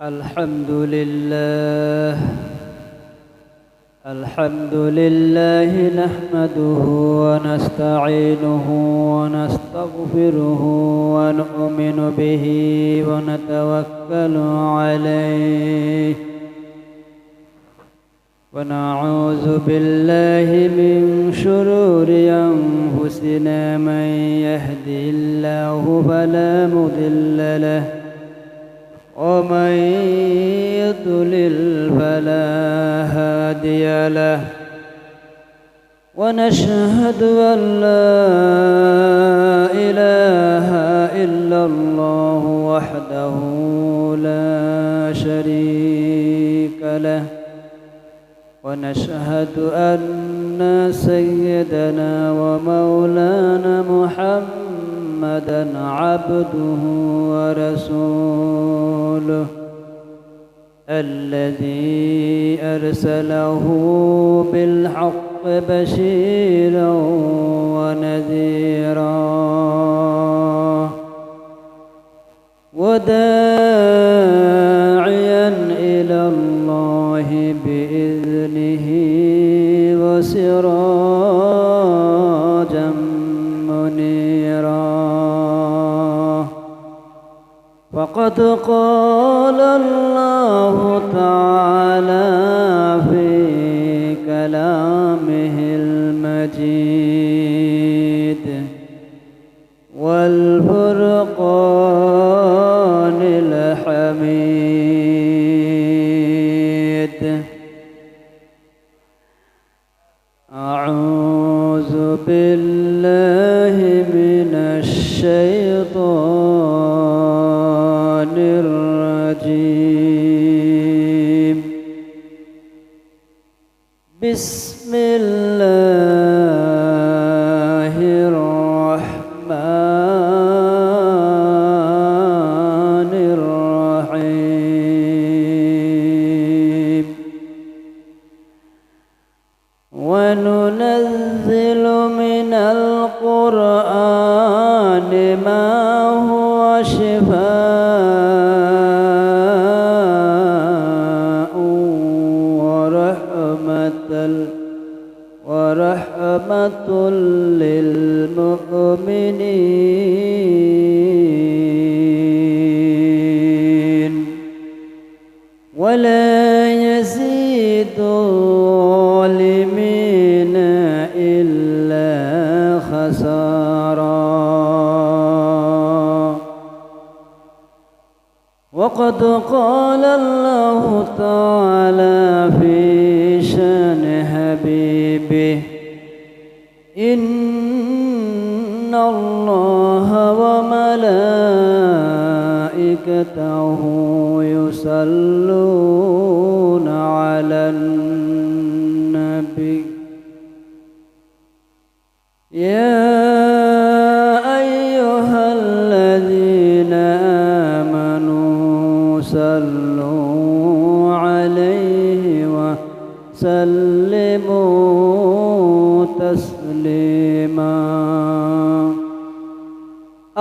الحمد لله الحمد لله نحمده ونستعينه ونستغفره ونؤمن به ونتوكل عليه. ونعوذ بالله من شرور أنفسنا من يهدي الله فلا مضل له ومن يضلل فلا هادي له. ونشهد أن لا إله إلا الله وحده لا شريك له. ونشهد أن سيدنا ومولانا محمدا عبده ورسوله الذي أرسله بالحق بشيرا ونذيرا وداعيا فقد قال الله تعالى في كلامه المجيد والفرقان الحميد. أعوذ بالله Bhagavan شان حبيبه إن الله وملائكته يصلون على النبي. يا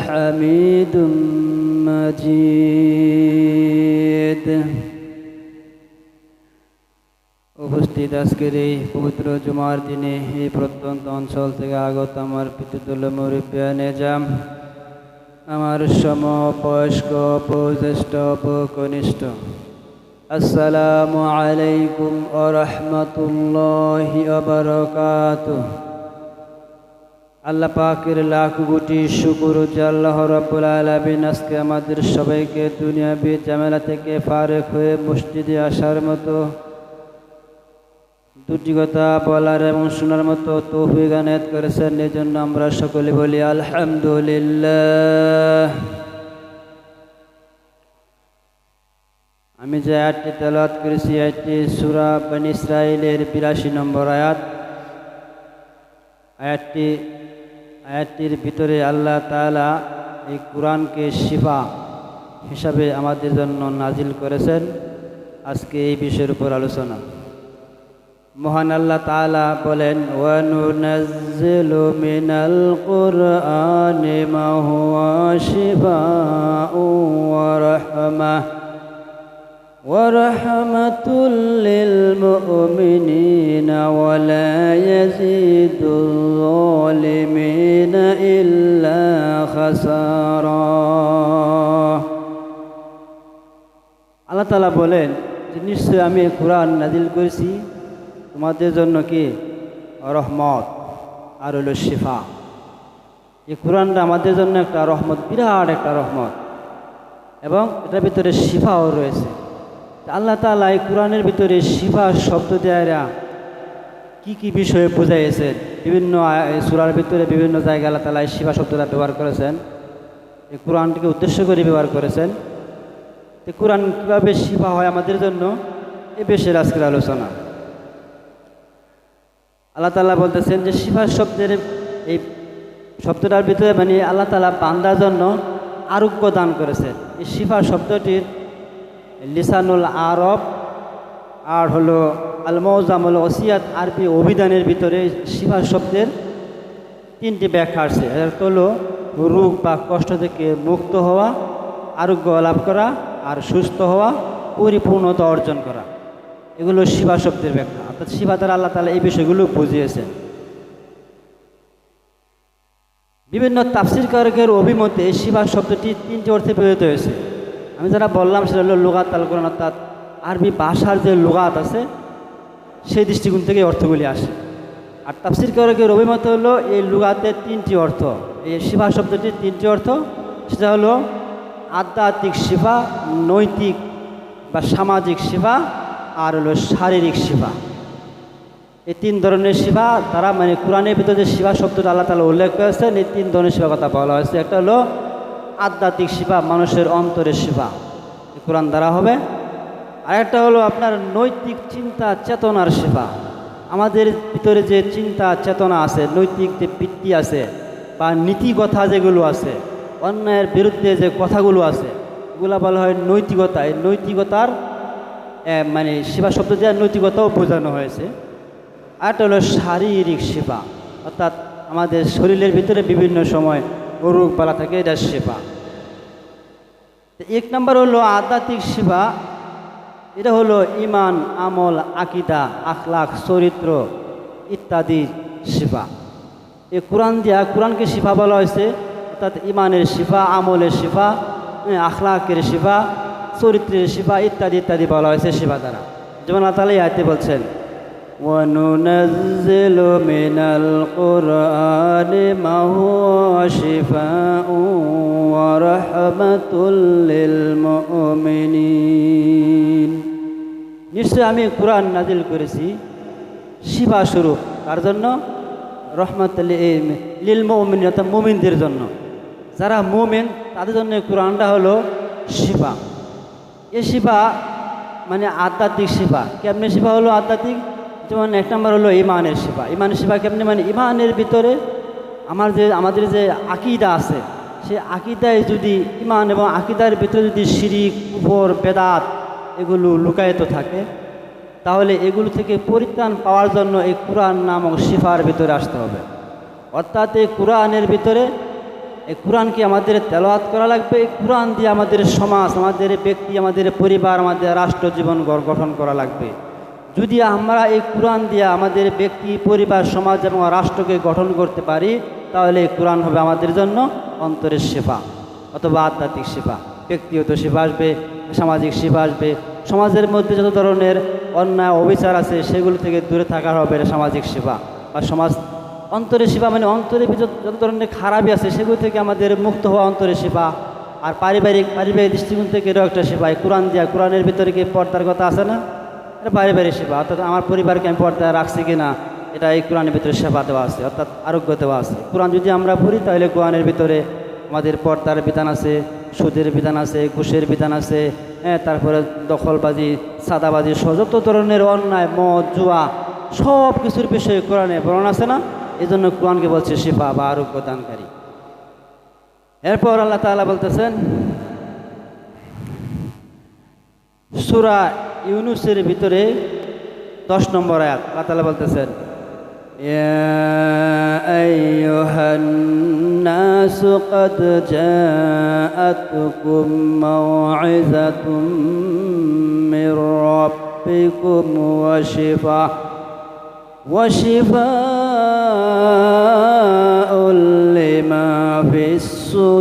حميد مجيد উপস্থিত আজকের এই পবিত্র জুমার দিনে এই প্রত্যন্ত অঞ্চল থেকে আগত আমার পিতৃতুল্য মুরব্বিয়ানে যাম আমার সমবয়স্ক উপজ্যেষ্ঠ উপকনিষ্ঠ আসসালামু আলাইকুম ও রহমতুল্লাহি অবরকাত আল্লাহ পাকের লাখ গুটি শুকুর আল্লাহ রব্বুল আলমিন। আজকে আমাদের সবাইকে দুনিয়াবি জামেলা থেকে ফারেক হয়ে মসজিদে আসার মতো দুটি কথা বলার এবং শোনার মতো তৌফিক আনায়াত করেছেন। এই জন্য আমরা সকলে বলি আলহামদুলিল্লাহ। আমি যে আয়াতটি তেলাওয়াত করেছি, আয়াতটি সুরা বান ইসরায়েলের বিরাশি নম্বর আয়াত। আয়াতটি আয়াতটির ভিতরে আল্লাহ তালা এই কোরআনকে শিফা হিসাবে আমাদের জন্য নাজিল করেছেন। আজকে এই বিষয়ের উপর আলোচনা। মহান আল্লাহ তালা বলেন, ওয়ানুনাজ্জিলু মিনাল কুরআনি মা হুয়া শিফাউ ওয়া রাহমাহ মুমিনিনা ইয়াজিদুল আল্লাহ তালা বলেন যে নিশ্চয় আমি কোরআন নাজিল করেছি। তোমাদের জন্য কি? রহমত আর হইল শিফা। এই কোরআনটা আমাদের জন্য একটা রহমত, বিরাট একটা রহমত। এবং এটার ভিতরে শিফাও রয়েছে। আল্লাহ তালা এই কোরআনের ভিতরে শিফা শব্দ দেয়ারা কি কি বিষয়ে বুঝাইয়েছেন? বিভিন্ন সুরার ভিতরে বিভিন্ন জায়গায় আল্লাহ তালা শিফা শব্দটা ব্যবহার করেছেন। এই কোরআনটিকে উদ্দেশ্য করে ব্যবহার করেছেন। তো কোরআন কীভাবে শিফা হয় আমাদের জন্য? এ বেশের আজকের আলোচনা। আল্লাহ তালা বলতেছেন যে শিফা শব্দের এই শব্দটার ভিতরে মানে আল্লাহ তালা বান্দার জন্য আরোগ্য দান করেছেন। এই শিফা শব্দটির লিসানুল আরব আর হলো আল মৌজামুল ওসিয়াত আরবি অভিধানের ভিতরে শিফা শব্দের তিনটি ব্যাখ্যা আছে। হলো রোগ বা কষ্ট থেকে মুক্ত হওয়া, আরোগ্য লাভ করা আর সুস্থ হওয়া, পরিপূর্ণতা অর্জন করা। এগুলো শিবা শব্দের ব্যাখ্যা। অর্থাৎ শিবা দ্বারা আল্লাহ তালা এই বিষয়গুলো বুঝিয়েছেন। বিভিন্ন তাফসির কারকের অভিমতে শিবা শব্দটি তিনটি অর্থে ব্যবহৃত হয়েছে। আমি যারা বললাম সেটা হলো লোগাত আল অর্থাৎ আরবি ভাষার যে লোগাত আছে সেই দৃষ্টিকোণ থেকে অর্থগুলি আসে। আর তাফসির কারকের অভিমত হলো, এই লুগাতের তিনটি অর্থ। এই শিবা শব্দটির তিনটি অর্থ, সেটা হলো আধ্যাত্মিক সেবা নৈতিক বা সামাজিক সেবা আর হলো শারীরিক সেবা এই তিন ধরনের সেবা তারা মানে কোরআনের ভিতরে যে সেবা শব্দটা আল্লাহ তালা উল্লেখ করেছেন, এই তিন ধরনের সেবা কথা বলা হয়েছে। একটা হলো আধ্যাত্মিক সেবা মানুষের অন্তরের সেবা কোরআন দ্বারা হবে। আর একটা হলো আপনার নৈতিক চিন্তা, চেতনার সেবা। আমাদের ভিতরে যে চিন্তা, চেতনা আছে, নৈতিক যে বৃত্তি আছে বা নীতি কথা যেগুলো আছে, অন্যায়ের বিরুদ্ধে যে কথাগুলো আছে, এগুলো বলা হয় নৈতিকতা। এই নৈতিকতার মানে সেবা শব্দ দেওয়ার নৈতিকতাও বোঝানো হয়েছে। আরেকটা হলো শারীরিক সেবা, অর্থাৎ আমাদের শরীরের ভিতরে বিভিন্ন সময় রোগ পালা থাকে এটা সেবা। এক নম্বর হলো আধ্যাত্মিক সেবা এটা হলো ইমান আমল আকিদা আখলাখ চরিত্র ইত্যাদি সেবা এই কোরআন দিয়া কোরআনকে শিফা বলা হয়েছে অর্থাৎ ইমানের শিফা আমলের শিফা আখলাকের শিফা চরিত্রের শিফা ইত্যাদি ইত্যাদি বলা হয়েছে শিফা দ্বারা যেমন আতালাই আয়তে বলছেন وننزل من القرآن ما هو شفاء ورحمة للمؤمنين নিশ্চয় আমি কোরআন নাজিল করেছি। শিবা স্বরূপ। কার জন্য? রহমত লিল মোমিন, অর্থাৎ মোমিনদের জন্য। যারা মোমেন, তাদের জন্য কোরআনটা হলো শিফা। এ শিবা মানে আধ্যাত্মিক শিফা। কেমনি শিফা হলো আধ্যাত্মিক? যেমন এক নম্বর হলো ইমানের সেবা ইমানের সেবা কেমনি? মানে ইমানের ভিতরে আমার যে আমাদের যে আকিদা আছে সে আকিদায় যদি ইমান এবং আকিদার ভিতরে যদি শিরিক উপর বেদাত এগুলো লুকায়িত থাকে, তাহলে এগুলো থেকে পরিত্রাণ পাওয়ার জন্য এই কোরআন নামক শিফার ভিতরে আসতে হবে। অর্থাৎ এই কোরআনের ভিতরে, এই কোরআনকে আমাদের তেলাওয়াত করা লাগবে, এই কোরআন দিয়ে আমাদের সমাজ, আমাদের ব্যক্তি, আমাদের পরিবার, আমাদের রাষ্ট্র জীবন গঠন করা লাগবে। যদি আমরা এই কোরআন দিয়ে আমাদের ব্যক্তি, পরিবার, সমাজ এবং রাষ্ট্রকে গঠন করতে পারি, তাহলে এই কোরআন হবে আমাদের জন্য অন্তরের সেবা অথবা আধ্যাত্মিক সেবা ব্যক্তিগত সেবা আসবে সামাজিক সেবা আসবে। সমাজের মধ্যে যত ধরনের অন্যায়, অবিচার আছে, সেগুলো থেকে দূরে থাকা হবে সামাজিক সেবা বা সমাজ অন্তরের সেবা মানে অন্তরে যত ধরনের খারাপই আছে, সেগুলো থেকে আমাদের মুক্ত হওয়া অন্তরের সেবা আর পারিবারিক পারিবারিক দৃষ্টিকোণ থেকে এরও একটা সেবা কোরআন দেওয়া কোরআনের ভিতরে কি পর্দার কথা আছে না? এটা পারিবারিক সেবা অর্থাৎ আমার পরিবারকে আমি পর্দায় রাখছি কি না এটা এই কোরআনের ভিতরে সেবা দেওয়া আছে, অর্থাৎ আরোগ্য দেওয়া আছে। কোরআন যদি আমরা পড়ি, তাহলে কোরআনের ভিতরে আমাদের পর্দার বিধান আছে। সুদের বিধান আছে, ঘুষের বিধান আছে হ্যাঁ তারপরে দখলবাজি সাদাবাজি যত ধরনের অন্যায়, মদ, জুয়া সব কিছুর বিষয়ে কোরআনে বর্ণনা আছে না? এই জন্য কোরআনকে বলছে শিফা বা আরোগ্য দানকারী এরপর আল্লাহ তাআলা বলতেছেন, সুরা ইউনুসের ভিতরে দশ নম্বর আয়াত, আল্লাহ তাআলা বলতেছেন يا أيها الناس قد جاءتكم موعظة من ربكم وشفاء وشفاء لما في الصدور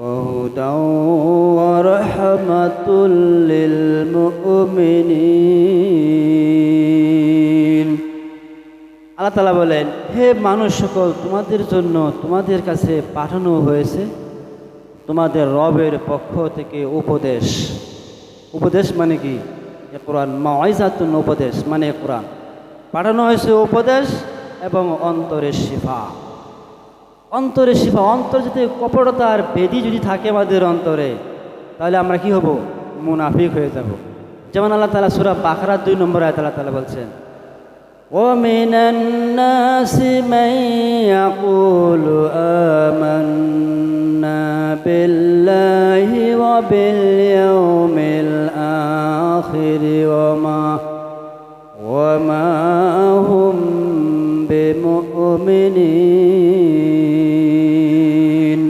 وهدى ورحمة للمؤمنين. আল্লাহ তালা বলেন, হে মানুষ সকল, তোমাদের জন্য তোমাদের কাছে পাঠানো হয়েছে তোমাদের রবের পক্ষ থেকে উপদেশ। উপদেশ মানে কি? কোরআন মাইজাতুন উপদেশ মানে কোরআন। পাঠানো হয়েছে উপদেশ এবং অন্তরের শিফা। অন্তরের শিফা, অন্তর যদি কপটতার বেদি যদি থাকে আমাদের অন্তরে, তাহলে আমরা কি হব? মুনাফিক হয়ে যাব। যেমন আল্লাহ তালা সুরা বাখরা দুই নম্বর আয়াত আল্লাহ তালা বলছেন ومن الناس من يقول آمنا بالله وباليوم الآخر وما وما هم بمؤمنين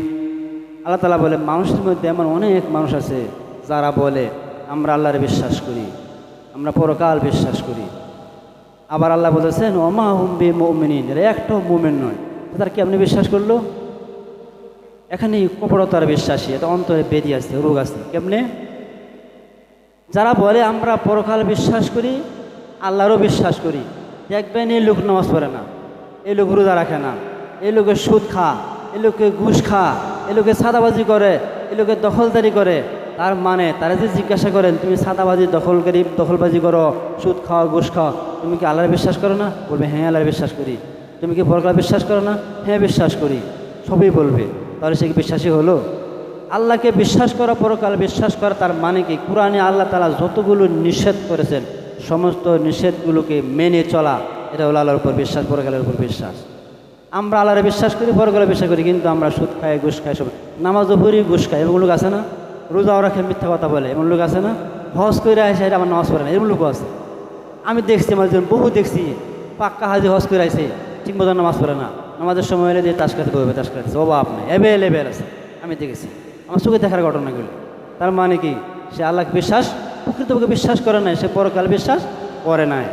আল্লাহ তালা বলে মানুষের মধ্যে এমন অনেক মানুষ আছে যারা বলে আমরা আল্লাহর বিশ্বাস করি আমরা পরকাল বিশ্বাস করি আবার আল্লাহ বলেছেন, ওমা হুম্বি মৌমিনিন এরা একটাও মোমেন নয়। তার কি আপনি বিশ্বাস করল? এখানে কপড়তার বিশ্বাসী, এটা অন্তরে বেদি আছে, রোগ আছে। কেমনে? যারা বলে, আমরা পরকাল বিশ্বাস করি, আল্লাহরও বিশ্বাস করি। দেখবেন এই লোক নামাজ পড়ে না, এই লোক রোজা রাখে না, এই লোকে সুদ খা, এই লোকে ঘুষ খা, এই লোকে সাদাবাজি করে, এই লোকে দখলদারি করে তার মানে তারা যে জিজ্ঞাসা করেন, তুমি সাদাবাজি, দখলকারী, দখলবাজি করো, সুদ খাও, ঘুষ খাও, তুমি কি আল্লাহর বিশ্বাস করো না? বলবে হ্যাঁ আল্লাহর বিশ্বাস করি। তুমি কি পরকাল বিশ্বাস করো না? হ্যাঁ বিশ্বাস করি। সবই বলবে। তাহলে সে কি বিশ্বাসী হলো? আল্লাহকে বিশ্বাস করা, পরকাল বিশ্বাস করা, তার মানে কি? কোরআনে আল্লাহ তালা যতগুলো নিষেধ করেছেন, সমস্ত নিষেধগুলোকে মেনে চলা, এটা হলো আল্লাহর উপর বিশ্বাস, পরকালের উপর বিশ্বাস। আমরা আল্লাহরে বিশ্বাস করি পরকালে বিশ্বাস করি, কিন্তু আমরা সুদ খাই, ঘুষ খাই, সব নামাজও পড়ি, ঘুষ খাই, এগুলো আছে না? রোজাও রাখে, মিথ্যা কথা বলে। এমন লোক আছে না? হজ করে আসে আমার নামাজ পড়ে না এমন লোক আছে। আমি দেখছি আমার বহু দেখছি, পাক্কা হাজি হজ করে আসে ঠিক মতো নামাজ পড়ে না। নামাজের সময় এলে দিয়ে তাস খাতে বলবে, তাস খাতে অভাব নেই অ্যাভেলেবেল আছে। আমি দেখেছি। আমার চোখে দেখার ঘটনাগুলি তার মানে কি? সে আল্লাহকে বিশ্বাস, প্রকৃতপক্ষে বিশ্বাস করে নাই, সে পরকাল বিশ্বাস করে নাই।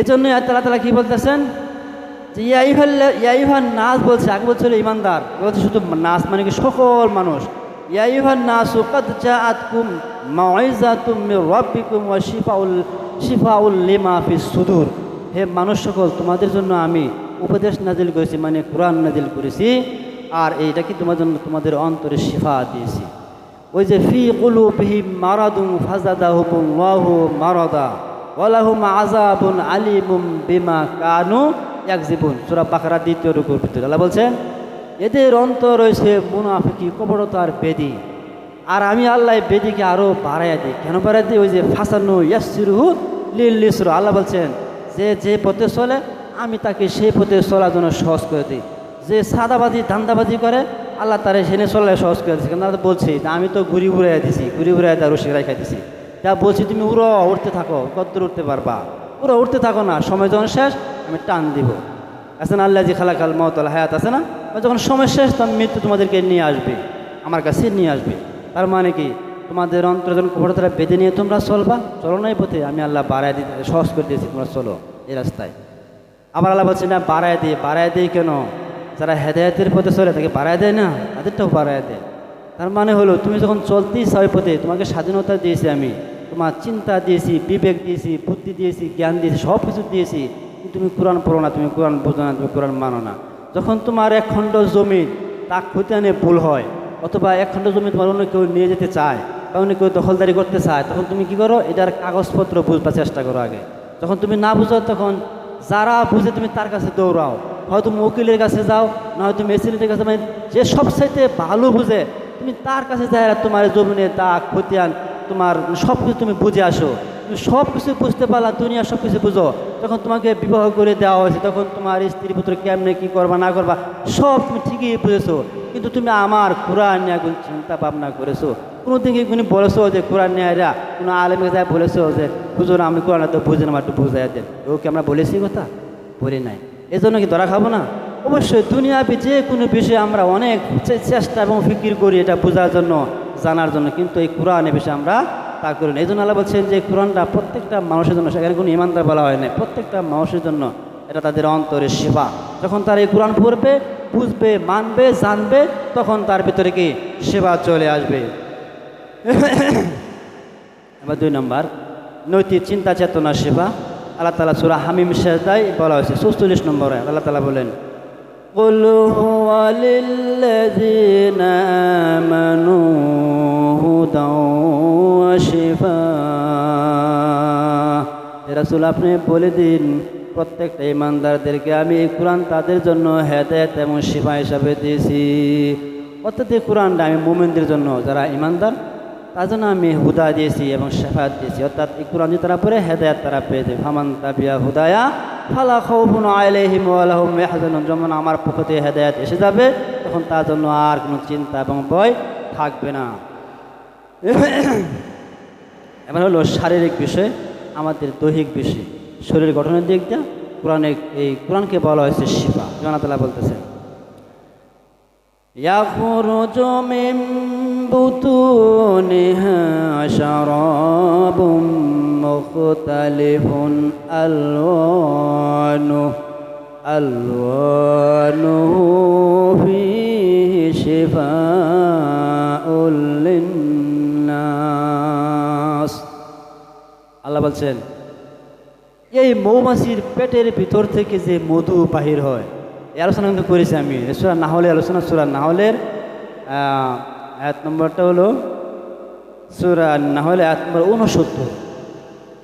এই জন্যই আল্লাহ তালা কী বলতেছেন? যে ইয়াইভান নাচ বলছে, আগে বলছিল ইমানদার। বলছে শুধু নাচ মানে কি সকল মানুষ। ইয়াইভান নাস কদ জাআতকুম মাউইজাতুম মির শিফাউল শিফাউল লিমা ফিস সুদূর। হে মানুষ সকল, তোমাদের জন্য আমি উপদেশ নাজিল করেছি মানে কোরআন নাজিল করেছি, আর এইটা কি তোমার জন্য তোমাদের অন্তরে শিফা দিয়েছি। ওই যে, ফি কুলুবিহিম মারাদুম ফাজাদাহুমুল্লাহু মারাদা ওয়ালাহুম আযাবুন আলিমুম বিমা কানু ইয়াকজিবুন সূরা বাকারা দ্বিতীয় রুকুর ভিতরে আল্লাহ বলছেন এদের অন্তর রয়েছে মুনাফিকি কপটতার বেদি। আর আমি আল্লাহ বেদিকে আরও বাড়াইয়া দিই। কেন বাড়াই দিই? ওই যে ফাসানু ইয়াসিরুহু লিল্লিসর আল্লাহ বলছেন, যে যে পথে চলে, আমি তাকে সেই পথে চলার জন্য সহজ করে দিই। যে সাদাবাজি, ধান্দাবাজি করে, আল্লাহ তারে সেনে চলে সহজ করে দিচ্ছে কেন বলছি আমি তো ঘুরি ঘুরাইয়া দিছি, ঘুরি ঘুরাই তার রসি রাখা দিছি। তা বলছি, তুমি উড়ো উঠতে থাকো কদ্দূর উঠতে পারবা। উড়ো উঠতে থাকো না, সময় যখন শেষ, আমি টান দিব। আছে না আল্লাহ জি খালাকাল মতল হায়াত, আছে না? যখন সময় শেষ, তখন মৃত্যু তোমাদেরকে নিয়ে আসবে, আমার কাছে নিয়ে আসবে। তার মানে কি? তোমাদের অন্তর যখন কপড়তারা বেঁধে নিয়ে তোমরা চলবা, চলো নাই পথে, আমি আল্লাহ বাড়াই দিতে, সহজ করে দিয়েছি, তোমরা চলো এই রাস্তায়। আবার আল্লাহ বলছে, না, বাড়ায় দিই বাড়ায় দিই কেন? যারা হেদায়তের পথে চলে, তাকে বাড়ায় দেয় না, তাদেরটাও বাড়ায় দেয়। তার মানে হলো, তুমি যখন চলতেই চাও পথে, তোমাকে স্বাধীনতা দিয়েছি আমি, তোমার চিন্তা দিয়েছি, বিবেক দিয়েছি, বুদ্ধি দিয়েছি, জ্ঞান দিয়েছি সব কিছু দিয়েছি তুমি কোরআন পড়ো না, তুমি কোরআন বোঝো না, তুমি কোরআন মানো না। যখন তোমার এক খণ্ড জমি তা খতিয়ানে ভুল হয়, অথবা এক খণ্ড জমি তোমার অন্য কেউ নিয়ে যেতে চায় বা অন্য কেউ দখলদারি করতে চায়, তখন তুমি কি করো? এটার কাগজপত্র বুঝবার চেষ্টা করো আগে। যখন তুমি না বুঝো, তখন যারা বুঝে তুমি তার কাছে দৌড়াও। হয়তো তুমি উকিলের কাছে যাও, না হয়তো মেসিনের কাছে। মানে যে সবচাইতে ভালো বুঝে, তুমি তার কাছে যাই তোমার জমিনে দাগ খতিয়ান, তোমার সব কিছু তুমি বুঝে আসো। তুমি সব কিছু বুঝতে পারলা, দুনিয়া সব কিছু বুঝো। তখন তোমাকে বিবাহ করে দেওয়া হয়েছে, তখন তোমার স্ত্রী পুত্র কেমনে কী করবা, না করবা, সব তুমি ঠিকই বুঝেছ। কিন্তু তুমি আমার কোরআন নিয়ে কোন চিন্তা ভাবনা করেছ। কোনো দিন কি কোনো বলেছ যে কোরআন নিয়ে এরা? কোনো আলেমে যায় বলেছ যে বুঝো না আমি কোরআন তো বুঝে না একটু বুঝাই দেন। ওকে আমরা বলেছি কথা? বলি নাই। এজন্য কি ধরা খাব না? অবশ্যই দুনিয়াবি যে কোনো বিষয়ে আমরা অনেক চেষ্টা এবং ফিকির করি এটা বোঝার জন্য, জানার জন্য। কিন্তু এই কোরআনের বিষয়ে আমরা তা করি না এই জন্য আল্লাহ বলছেন যে কোরআনটা প্রত্যেকটা মানুষের জন্য, সেখানে কোনো ইমানদার বলা হয় না প্রত্যেকটা মানুষের জন্য এটা তাদের অন্তরের সেবা যখন তারা এই কোরআন পড়বে, বুঝবে, মানবে, জানবে, তখন তার ভিতরে কি সেবা চলে আসবে। এবার দুই নম্বর, নৈতিক চিন্তা চেতনা সেবা আল্লাহ তালা সুরা হামিম শেষদায় বলা হয়েছে। চৌচল্লিশ নম্বরে আল্লাহ তালা বলেন قل هو للذين آمنوا هدى وشفاء রাসুল আপনি বলে দিন প্রত্যেকটা ইমানদারদেরকে আমি এই কোরআন তাদের জন্য হেদায়ত এবং শিফা হিসাবে দিয়েছি অর্থাৎ এই কোরআনটা আমি মোমেনদের জন্য যারা ইমানদার তার জন্য আমি হুদা দিয়েছি এবং শেফাত দিয়েছি অর্থাৎ এই কোরআন যদি তারা পড়ে হেদায়ত তারা পেয়েছে ফামান তাবিয়া হুদায়া ফালা খৌফুন আলহিম আলহম মেহাজন যেমন আমার পক্ষ থেকে হেদায়াত এসে যাবে, তখন তার জন্য আর কোনো চিন্তা এবং ভয় থাকবে না। এবার হলো শারীরিক বিষয়, আমাদের দৈহিক বিষয়। শরীর গঠনের দিক দিয়ে কোরআনে এই কোরআনকে বলা হয়েছে শিপা জনাতলা বলতেছে ইয়াকুর بطونها شراب مختلف ألوانه ألوانه فيه شفاء للناس আল্লাহ বলছেন এই মৌমাছির পেটের ভিতর থেকে যে মধু বাহির হয় এই আলোচনা কিন্তু করেছি আমি সুরা না হলে আলোচনা সুরা না হলের এক নম্বরটা হলো সুরা না হলে এক নম্বর উনসত্তর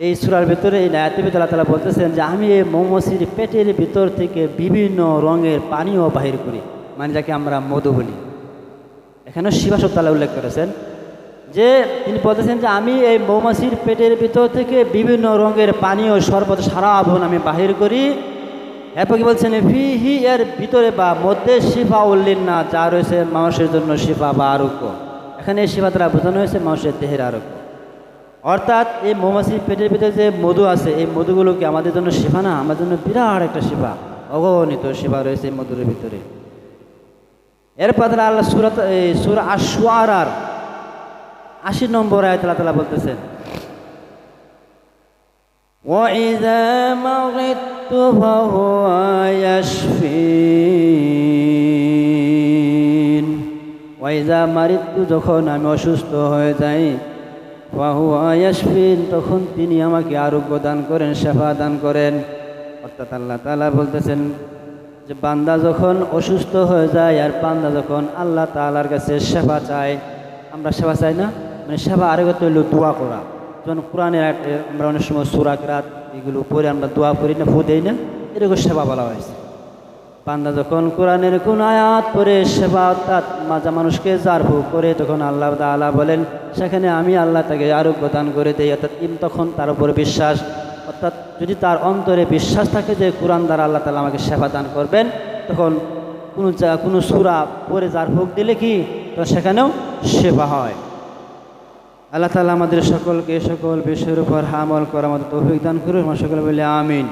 এই সুরার ভিতরে, এই আয়াতের ভিতরে আল্লাহ তালা বলতেছেন যে, আমি এই মৌমাছির পেটের ভিতর থেকে বিভিন্ন রঙের পানীয় বাহির করি। মানে যাকে আমরা মধু বলি। এখানেও শিবাসক তালা উল্লেখ করেছেন যে, তিনি বলতেছেন যে, আমি এই মৌমাছির পেটের ভিতর থেকে বিভিন্ন রঙের পানীয় শরবত সারা আভন আমি বাহির করি। এরপর কি বলছেন? ফি হি এর ভিতরে বা মধ্যে শিফা উল্লিন না, যা রয়েছে মানুষের জন্য শিফা বা আরোগ্য। এখানে এই শিফা দ্বারা বোঝানো হয়েছে মানুষের দেহের আরোগ্য। অর্থাৎ এই মৌমাছির পেটের ভিতরে যে মধু আছে, এই মধুগুলো কি আমাদের জন্য শিফা না, আমাদের জন্য বিরাট একটা শিফা, অগণিত শিফা রয়েছে এই মধুর ভিতরে। এরপর তাহলে আল্লাহ সুরাত সুরা আশোয়ার আশি নম্বর আয়াত আল্লাহ তালা বলতেছেন وإذا مرضت فهو يشفين ওয়াইজা মারিত্তু যখন আমি অসুস্থ হয়ে যাই ফাহুয়া ইয়াশফিন তখন তিনি আমাকে আরোগ্য দান করেন সেবা দান করেন অর্থাৎ আল্লাহ তাআলা বলতেছেন যে বান্দা যখন অসুস্থ হয়ে যায় আর বান্দা যখন আল্লাহ তাআলার কাছে সেবা চায় আমরা সেবা চাই না মানে সেবা আরেকত হইল দোয়া করা যেমন কোরআনের আমরা অনেক সময় সুরাক রাত এগুলো পরে আমরা দোয়া করি না, ফু দেই না, এরকম সেবা বলা হয়েছে। পান্দা যখন কোরআনের কোন আয়াত পরে সেবা অর্থাৎ মাজা মানুষকে জারফু করে, তখন আল্লাহ তাআলা বলেন, সেখানে আমি আল্লাহ তাকে আরোগ্য দান করে দেই। অর্থাৎ ইম তখন তার উপর বিশ্বাস, অর্থাৎ যদি তার অন্তরে বিশ্বাস থাকে যে কোরআন দ্বারা আল্লাহ তালা আমাকে সেবা দান করবেন, তখন কোনো কোনো সুরা পরে ভোগ দিলে কি? তো সেখানেও সেবা হয়। আল্লাহ তালা আমাদের সকলকে সকল বিষয়ের উপর হামল করার মতো তৌফিক দান করুন। সকলে বলে আমিন।